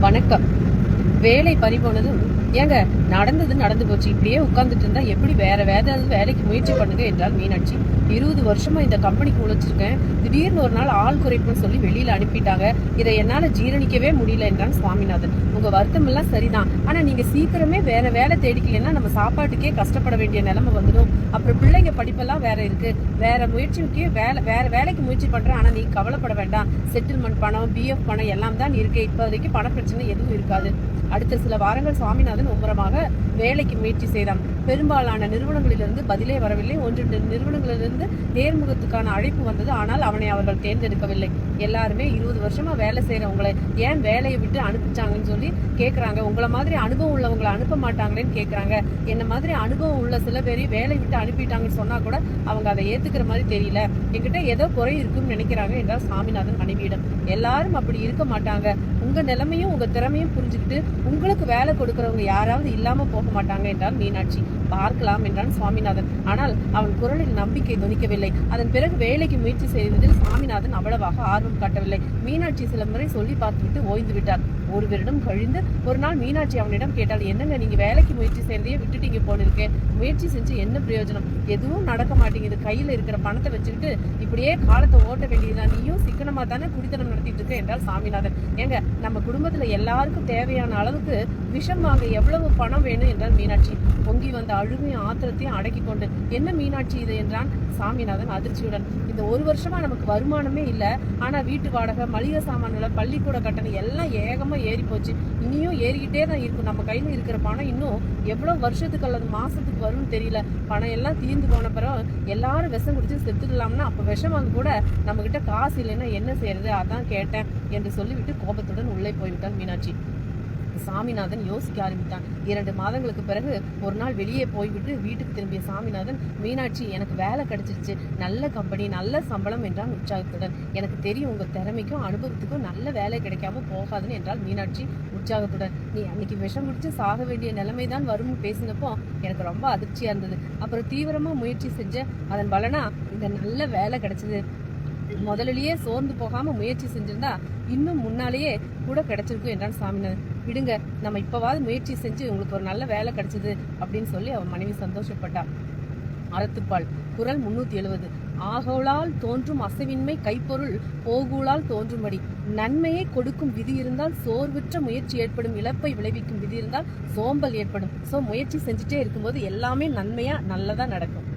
வணக்கம். வேலை பறிபோனதும் ஏங்க நடந்தது நடந்து போச்சு. இப்படியே உட்காந்துட்டு இருந்தா எப்படி வேற ஏதாவது வேலைக்கு முயற்சி பண்ணுங்க என்றால் மீனாட்சி. இருபது வருஷமா இந்த கம்பெனிக்கு உழைச்சிருக்கேன். திடீர்னு ஒரு நாள் ஆள் குறைப்புன்னு சொல்லி வெளியில அனுப்பிட்டாங்க. இதை என்னால ஜீரணிக்கவே முடியல என்றான் சுவாமிநாதன். உங்க வருத்தம் எல்லாம் சரிதான். ஆனா நீங்க சீக்கிரமே வேற வேலை தேடிக்கலைன்னா நம்ம சாப்பாட்டுக்கே கஷ்டப்பட வேண்டிய நிலைமை வந்துடும். அப்புறம் பிள்ளைங்க படிப்பெல்லாம் வேற இருக்கு. வேற முயற்சிக்கு வேலை வேற வேலைக்கு முயற்சி பண்றேன். ஆனா நீ கவலைப்பட வேண்டாம். செட்டில்மெண்ட் பணம் பிஎஃப் பணம் எல்லாம் தான் இருக்கு. இப்போதைக்கு பண பிரச்சனை எதுவும் இருக்காது. அடுத்த சில வாரங்கள் சுவாமிநாதன் மும்முரமாக வேலைக்கு முயற்சி செய்தான். பெரும்பாலான நிறுவனங்களிலிருந்து பதிலே வரவில்லை. ஒன்று நிறுவனங்களிலிருந்து நேர்முகத்துக்கான அழைப்பு வந்தது. ஆனால் அவனை அவர்கள் தேர்ந்தெடுக்கவில்லை. எல்லாருமே இருபது வருஷமா வேலை செய்யறவங்களை ஏன் வேலையை விட்டு அனுப்பிச்சாங்கன்னு சொல்லி கேட்குறாங்க உங்களை மாதிரி அனுபவம் உள்ளவங்களை அனுப்ப மாட்டாங்களேன்னு கேட்குறாங்க என்ன மாதிரி அனுபவம் உள்ள சில பேர் வேலை விட்டு அனுப்பிட்டாங்கன்னு சொன்னா கூட அவங்க அதை ஏத்துக்கிற மாதிரி தெரியல. என்கிட்ட ஏதோ குறை இருக்குன்னு நினைக்கிறாங்க என்றார் சாமிநாதன் மனைவியிடம். எல்லாரும் அப்படி இருக்க மாட்டாங்க. உங்க நிலைமையும் உங்க திறமையும் புரிஞ்சுக்கிட்டு உங்களுக்கு வேலை கொடுக்கறவங்க யாராவது இல்லாமல் போக மாட்டாங்க என்றான் மீனாட்சி. பார்க்கலாம் என்றான் சுவாமிநாதன். ஆனால் அவன் குரலில் நம்பிக்கை துணிக்கவில்லை. அதன் பிறகு வேலைக்கு முயற்சி செய்வதில் சுவாமிநாதன் அவ்வளவாக ஆர்வம் காட்டவில்லை. மீனாட்சி சில முறை சொல்லி பார்த்துவிட்டு ஓய்ந்து விட்டார். ஒரு வருடம் கழிந்து ஒரு நாள் மீனாட்சி அவனிடம் கேட்டால் என்னங்க நீங்க வேலைக்கு முயற்சி செய்யறதையே விட்டுட்டீங்க போல முயற்சி செஞ்சு என்ன பிரயோஜனம்? எதுவும் நடக்க மாட்டேங்குது. கையில இருக்கிற பணத்தை வச்சுக்கிட்டு இப்படியே காலத்தை ஓட்ட வேண்டியதுதான். நீயும் சிக்கனமா தானே குடித்தனம் நடத்திட்டு இருக்க? என்றால் சாமிநாதன். ஏங்க நம்ம குடும்பத்துல எல்லாருக்கும் தேவையான அளவுக்கு விஷம் வாங்க எவ்வளவு பணம் வேணும்? என்றால் மீனாட்சி. பொங்கி வந்த அழுகையும் ஆத்திரத்தையும் அடக்கி கொண்டு என்ன மீனாட்சி இது? என்றான் சாமிநாதன் அதிர்ச்சியுடன். இந்த ஒரு வருஷமா நமக்கு வருமானமே இல்லை. ஆனா வீட்டு வாடகை மளிகை சாமான்களை பள்ளிக்கூட கட்டணம் எல்லாம் ஏகமா ஏறி போச்சு. இனியும் ஏறிக்கிட்டே தான் இருக்கும். நம்ம கையில இருக்கிற பணம் இன்னும் எவ்வளவு வருஷத்துக்கு அல்லது மாசத்துக்கு வரும்னு தெரியல. பணம் எல்லாம் தீர்ந்து போன பிறகு எல்லாரும் விஷம் குடிச்சு செத்துக்கலாம்னா அப்ப விஷம் வாங்க கூட நம்ம கிட்ட காசு இல்லைன்னா என்ன செய்யறது? அதான் கேட்டேன் என்று சொல்லிவிட்டு கோபத்துடன் உள்ளே போய்விட்டாள் மீனாட்சி. சாமிநாதன் யோசிக்க ஆரம்பித்தான். இரண்டு மாதங்களுக்கு பிறகு ஒரு நாள் வெளியே போய்விட்டு வீட்டுக்கு திரும்பிய சாமிநாதன் மீனாட்சி எனக்கு வேலை கிடைச்சிருச்சு. நல்ல கம்பெனி நல்ல சம்பளம் என்றான் உற்சாகத்துடன். எனக்கு தெரியும் உங்கள் திறமைக்கும் அனுபவத்துக்கும் நல்ல வேலை கிடைக்காம போகாதுன்னு என்றால் மீனாட்சி உற்சாகத்துடன். நீ அன்னைக்கு விஷம் முடிச்சு சாக வேண்டிய நிலைமை தான் வரும்னு பேசினப்போ எனக்கு ரொம்ப அதிர்ச்சியாக இருந்தது. அப்புறம் தீவிரமாக முயற்சி செஞ்ச அதன் பலனா இந்த நல்ல வேலை கிடைச்சது. முதலிலேயே சோர்ந்து போகாமல் முயற்சி செஞ்சிருந்தா இன்னும் முன்னாலேயே கூட கிடைச்சிருக்கும் என்றான் சாமிநாதன். விடுங்க நம்ம இப்போவாது முயற்சி செஞ்சு உங்களுக்கு ஒரு நல்ல வேலை கிடைச்சது அப்படின்னு சொல்லி அவன் மனைவி சந்தோஷப்பட்டா. அறத்துப்பால் குரல் முன்னூற்றி எழுபது ஆகோளால் தோன்றும் அசைவின்மை கைப்பொருள் போகூளால் தோன்றும்படி. நன்மையை கொடுக்கும் விதி இருந்தால் சோர்வுற்ற முயற்சி ஏற்படும் இழப்பை விளைவிக்கும் விதி இருந்தால் சோம்பல் ஏற்படும். ஸோ முயற்சி செஞ்சுட்டே இருக்கும்போது எல்லாமே நன்மையாக நல்லதாக நடக்கும்.